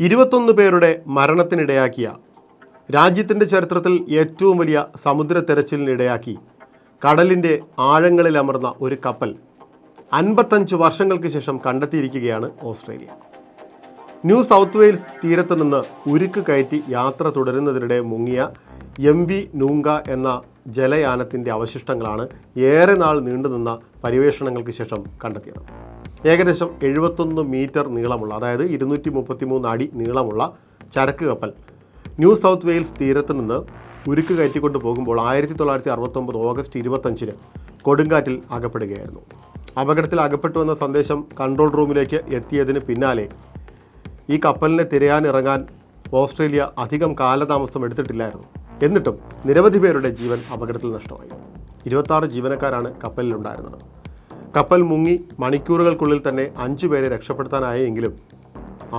ഇരുപത്തൊന്ന് പേരുടെ മരണത്തിനിടയാക്കിയ രാജ്യത്തിന്റെ ചരിത്രത്തിൽ ഏറ്റവും വലിയ സമുദ്ര തെരച്ചിലിനിടയാക്കി കടലിന്റെ ആഴങ്ങളിൽ അമർന്ന ഒരു കപ്പൽ അൻപത്തഞ്ച് വർഷങ്ങൾക്ക് ശേഷം കണ്ടെത്തിയിരിക്കുകയാണ് ഓസ്ട്രേലിയ. ന്യൂ സൗത്ത് വെയിൽസ് തീരത്ത് നിന്ന് ഉരുക്ക് കയറ്റി യാത്ര തുടരുന്നതിനിടെ മുങ്ങിയ എം വി നൂങ്ക എന്ന ജലയാനത്തിന്റെ അവശിഷ്ടങ്ങളാണ് ഏറെ നാൾ നീണ്ടുനിന്ന പര്യവേഷണങ്ങൾക്ക് ശേഷം കണ്ടെത്തിയത്. ഏകദേശം എഴുപത്തൊന്ന് മീറ്റർ നീളമുള്ള അതായത് ഇരുന്നൂറ്റി മുപ്പത്തി മൂന്ന് അടി നീളമുള്ള ചരക്ക് കപ്പൽ. ന്യൂ സൗത്ത് വെയിൽസ് തീരത്ത് നിന്ന് ഉരുക്ക് കയറ്റിക്കൊണ്ട് പോകുമ്പോൾ ആയിരത്തി തൊള്ളായിരത്തി അറുപത്തൊമ്പത് ഓഗസ്റ്റ് ഇരുപത്തഞ്ചിന് കൊടുങ്കാറ്റിൽ അകപ്പെടുകയായിരുന്നു. അപകടത്തിൽ അകപ്പെട്ടു എന്ന സന്ദേശം കൺട്രോൾ റൂമിലേക്ക് എത്തിയതിന് പിന്നാലെ ഈ കപ്പലിനെ തിരയാനിറങ്ങാൻ ഓസ്ട്രേലിയ അധികം കാലതാമസം എടുത്തിട്ടില്ലായിരുന്നു. എന്നിട്ടും നിരവധി പേരുടെ ജീവൻ അപകടത്തിൽ നഷ്ടമായി. ഇരുപത്താറ് ജീവനക്കാരാണ് കപ്പലിലുണ്ടായിരുന്നത്. കപ്പൽ മുങ്ങി മണിക്കൂറുകൾക്കുള്ളിൽ തന്നെ അഞ്ചു പേരെ രക്ഷപ്പെടുത്താനായെങ്കിലും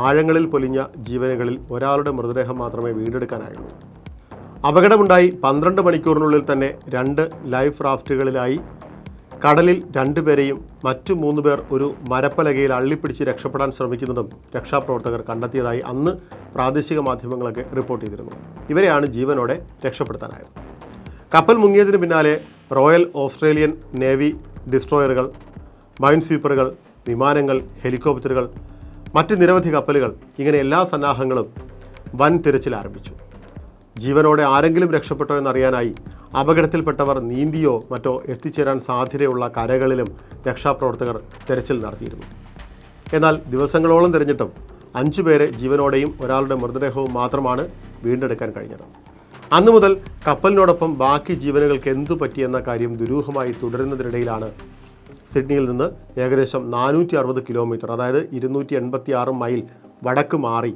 ആഴങ്ങളിൽ പൊലിഞ്ഞ ജീവനുകളിൽ ഒരാളുടെ മൃതദേഹം മാത്രമേ വീണ്ടെടുക്കാനായുള്ളൂ. അപകടമുണ്ടായി പന്ത്രണ്ട് മണിക്കൂറിനുള്ളിൽ തന്നെ രണ്ട് ലൈഫ് റാഫ്റ്റുകളിലായി. കടലിൽ രണ്ടുപേരെയും മറ്റു മൂന്ന് പേർ ഒരു മരപ്പലകയിൽ അള്ളിപ്പിടിച്ച് രക്ഷപ്പെടാൻ ശ്രമിക്കുന്നതും രക്ഷാപ്രവർത്തകർ കണ്ടെത്തിയതായി അന്ന് പ്രാദേശിക മാധ്യമങ്ങളൊക്കെ റിപ്പോർട്ട് ചെയ്തിരുന്നു. ഇവരെയാണ് ജീവനോടെ രക്ഷപ്പെടുത്താനായത്. കപ്പൽ മുങ്ങിയതിന് പിന്നാലെ റോയൽ ഓസ്ട്രേലിയൻ നേവി ഡിസ്ട്രോയറുകൾ മൈൻ സ്വീപ്പറുകൾ വിമാനങ്ങൾ ഹെലികോപ്റ്ററുകൾ മറ്റ് നിരവധി കപ്പലുകൾ ഇങ്ങനെ എല്ലാ സന്നാഹങ്ങളും വൻ തിരച്ചിൽ ആരംഭിച്ചു. ജീവനോടെ ആരെങ്കിലും രക്ഷപ്പെട്ടോ എന്നറിയാനായി അപകടത്തിൽപ്പെട്ടവർ നീന്തിയോ മറ്റോ എത്തിച്ചേരാൻ സാധ്യതയുള്ള കരകളിലും രക്ഷാപ്രവർത്തകർ തെരച്ചിൽ നടത്തിയിരുന്നു. എന്നാൽ ദിവസങ്ങളോളം തിരഞ്ഞിട്ടും അഞ്ചു പേരെ ജീവനോടെയും ഒരാളുടെ മൃതദേഹവും മാത്രമാണ് വീണ്ടെടുക്കാൻ കഴിഞ്ഞത്. അന്നു മുതൽ കപ്പലിനോടൊപ്പം ബാക്കി ജീവനുകൾക്ക് എന്തു പറ്റിയെന്ന കാര്യം ദുരൂഹമായി തുടരുന്നതിനിടയിലാണ് സിഡ്നിയിൽ നിന്ന് ഏകദേശം നാനൂറ്റി അറുപത് കിലോമീറ്റർ അതായത് ഇരുന്നൂറ്റി എൺപത്തി ആറ് മൈൽ വടക്ക് മാറി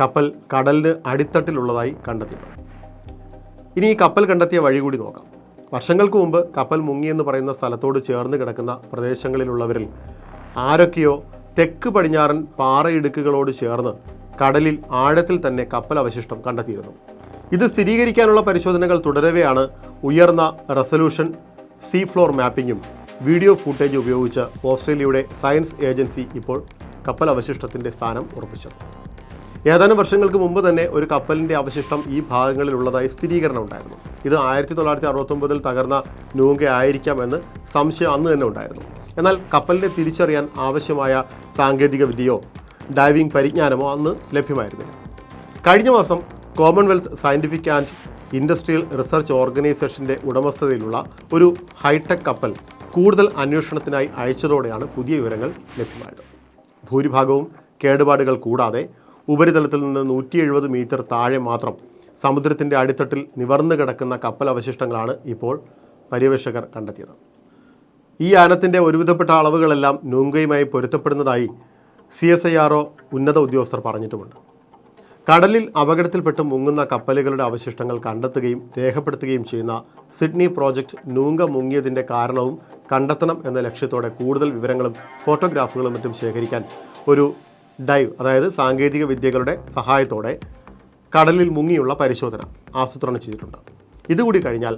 കപ്പൽ കടലിന് അടിത്തട്ടിലുള്ളതായി കണ്ടെത്തി. ഇനി ഈ കപ്പൽ കണ്ടെത്തിയ വഴി കൂടി നോക്കാം. വർഷങ്ങൾക്ക് മുമ്പ് കപ്പൽ മുങ്ങിയെന്ന് പറയുന്ന സ്ഥലത്തോട് ചേർന്ന് കിടക്കുന്ന പ്രദേശങ്ങളിലുള്ളവരിൽ ആരൊക്കെയോ തെക്ക് പടിഞ്ഞാറൻ പാറയിടുക്കുകളോട് ചേർന്ന് കടലിൽ ആഴത്തിൽ തന്നെ കപ്പൽ അവശിഷ്ടം കണ്ടെത്തിയിരുന്നു. ഇത് സ്ഥിരീകരിക്കാനുള്ള പരിശോധനകൾ തുടരവെയാണ് ഉയർന്ന റെസൊല്യൂഷൻ സീ ഫ്ലോർ മാപ്പിങ്ങും വീഡിയോ ഫൂട്ടേജ് ഉപയോഗിച്ച് ഓസ്ട്രേലിയയുടെ സയൻസ് ഏജൻസി ഇപ്പോൾ കപ്പൽ അവശിഷ്ടത്തിന്റെ സ്ഥാനം ഉറപ്പിച്ചു. ഏതാനും വർഷങ്ങൾക്ക് മുമ്പ് തന്നെ ഒരു കപ്പലിന്റെ അവശിഷ്ടം ഈ ഭാഗങ്ങളിലുള്ളതായി സ്ഥിരീകരണം ഉണ്ടായിരുന്നു. ഇത് ആയിരത്തി തൊള്ളായിരത്തി അറുപത്തൊമ്പതിൽ തകർന്ന നൂങ്ക ആയിരിക്കാമെന്ന് സംശയം അന്ന് തന്നെ ഉണ്ടായിരുന്നു. എന്നാൽ കപ്പലിനെ തിരിച്ചറിയാൻ ആവശ്യമായ സാങ്കേതിക വിദ്യയോ ഡൈവിംഗ് പരിജ്ഞാനമോ അന്ന് ലഭ്യമായിരുന്നില്ല. കഴിഞ്ഞ മാസം Commonwealth Scientific and Industrial Research ഓർഗനൈസേഷന്റെ ഉടമസ്ഥതയിലുള്ള ഒരു ഹൈടെക് കപ്പൽ കൂടുതൽ അന്വേഷണത്തിനായി അയച്ചതോടെയാണ് പുതിയ വിവരങ്ങൾ ലഭ്യമായത്. ഭൂരിഭാഗവും കേടുപാടുകൾ കൂടാതെ ഉപരിതലത്തിൽ നിന്ന് നൂറ്റി എഴുപത് മീറ്റർ താഴെ മാത്രം സമുദ്രത്തിന്റെ അടിത്തട്ടിൽ നിവർന്നു കിടക്കുന്ന കപ്പൽ അവശിഷ്ടങ്ങളാണ് ഇപ്പോൾ പര്യവേഷകർ കണ്ടെത്തിയത്. ഈ യാനത്തിന്റെ ഒരുവിധപ്പെട്ട അളവുകളെല്ലാം നൂങ്കയുമായി പൊരുത്തപ്പെടുന്നതായി സി എസ് ഐ ആർ ഉന്നത ഉദ്യോഗസ്ഥർ പറഞ്ഞിട്ടുമുണ്ട്. കടലിൽ അപകടത്തിൽപ്പെട്ട് മുങ്ങുന്ന കപ്പലുകളുടെ അവശിഷ്ടങ്ങൾ കണ്ടെത്തുകയും രേഖപ്പെടുത്തുകയും ചെയ്യുന്ന സിഡ്നി പ്രോജക്റ്റ് നൂങ്ക മുങ്ങിയതിന്റെ കാരണവും കണ്ടെത്തണം എന്ന ലക്ഷ്യത്തോടെ കൂടുതൽ വിവരങ്ങളും ഫോട്ടോഗ്രാഫുകളും മറ്റും ശേഖരിക്കാൻ ഒരു ഡൈവ് അതായത് സാങ്കേതിക വിദ്യകളുടെ സഹായത്തോടെ കടലിൽ മുങ്ങിയുള്ള പരിശോധന ആസൂത്രണം ചെയ്തിട്ടുണ്ട്. ഇതുകൂടി കഴിഞ്ഞാൽ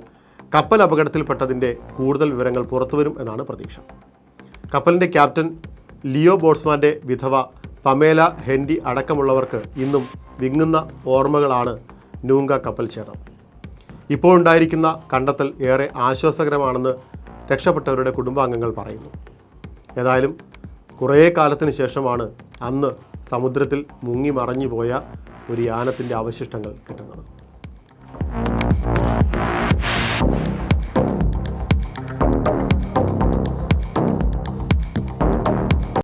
കപ്പൽ അപകടത്തിൽപ്പെട്ടതിന്റെ കൂടുതൽ വിവരങ്ങൾ പുറത്തുവരും എന്നാണ് പ്രതീക്ഷ. കപ്പലിന്റെ ക്യാപ്റ്റൻ ലിയോ ബോട്സ്മാന്റെ വിധവ പമേല ഹെൻഡി അടക്കമുള്ളവർക്ക് ഇന്നും വിങ്ങുന്ന ഓർമ്മകളാണ് നൂങ്ക കപ്പൽ ഇപ്പോൾ ഉണ്ടായിരിക്കുന്ന കണ്ടെത്തൽ ഏറെ ആശ്വാസകരമാണെന്ന് രക്ഷപ്പെട്ടവരുടെ കുടുംബാംഗങ്ങൾ പറയുന്നു. ഏതായാലും കുറേ കാലത്തിന് ശേഷമാണ് അന്ന് സമുദ്രത്തിൽ മുങ്ങി മറഞ്ഞു പോയ ഒരു യാനത്തിന്റെ അവശിഷ്ടങ്ങൾ കിട്ടുന്നത്.